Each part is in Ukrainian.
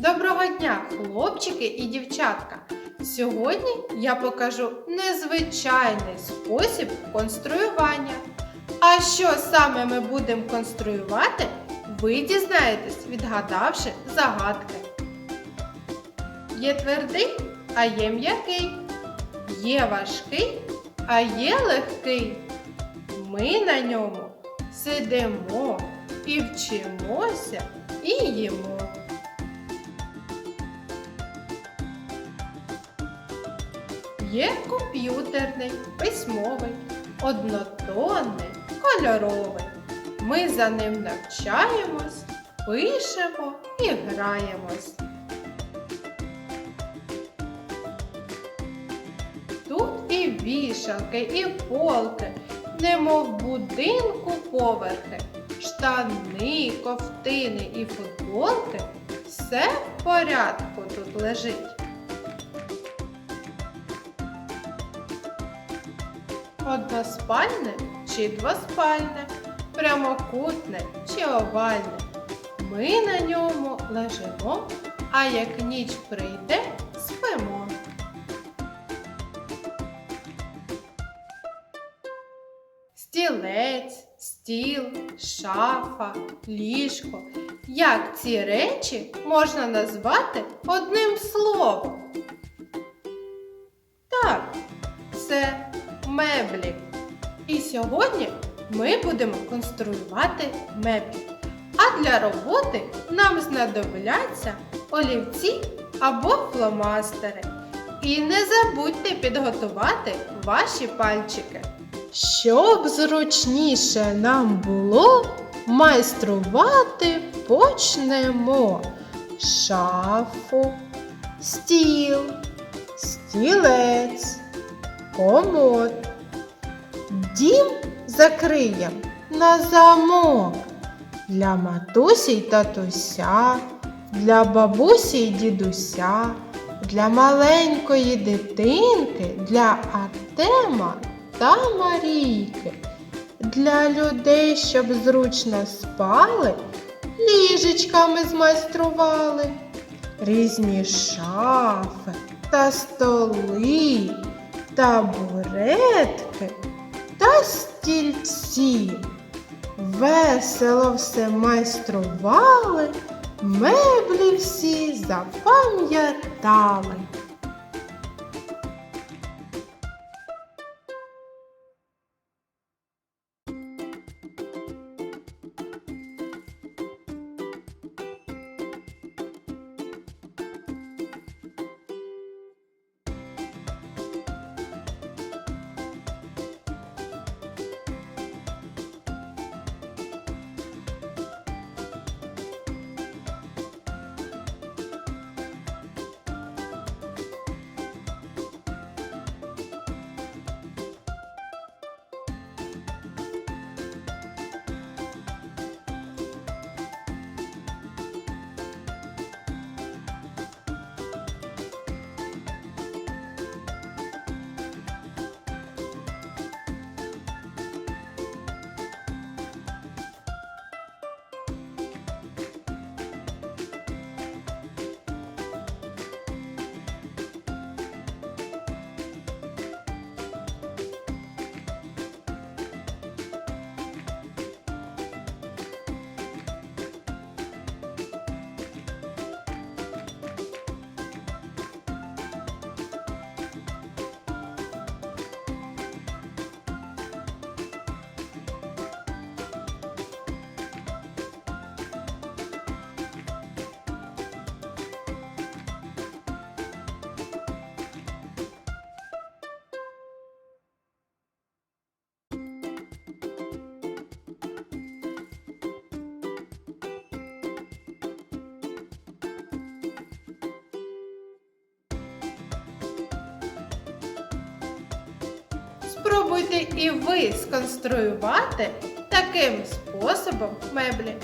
Доброго дня, хлопчики і дівчатка! Сьогодні я покажу незвичайний спосіб конструювання. А що саме ми будемо конструювати, ви дізнаєтесь, відгадавши загадки. Є твердий, а є м'який. Є важкий, а є легкий. Ми на ньому сидимо і вчимося і їмо. Є комп'ютерний, письмовий, однотонний, кольоровий. Ми за ним навчаємось, пишемо і граємось. Тут і вішалки, і полки, немов будинку поверхи, штани, ковтини і футболки. Все в порядку тут лежить. Односпальне чи двоспальне, прямокутне чи овальне. Ми на ньому лежимо, а як ніч прийде, спимо. Стілець, стіл, шафа, ліжко. Як ці речі можна назвати одним словом? Так, це меблі. І сьогодні ми будемо конструювати меблі. А для роботи нам знадобляться олівці або фломастери. І не забудьте підготувати ваші пальчики. Щоб зручніше нам було, майструвати почнемо шафу, стіл, стілець, комод. Дім закриєм на замок. Для матусі й татуся, для бабусі й дідуся, для маленької дитинки, для Артема та Марійки, для людей, щоб зручно спали, ліжечками змайстрували, різні шафи та столи, табуретки та стільці. Весело все майстрували, меблі всі запам'ятали. Спробуйте і ви сконструювати таким способом меблі.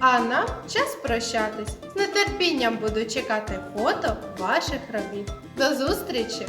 А нам час прощатись. З нетерпінням буду чекати фото ваших робіт. До зустрічі!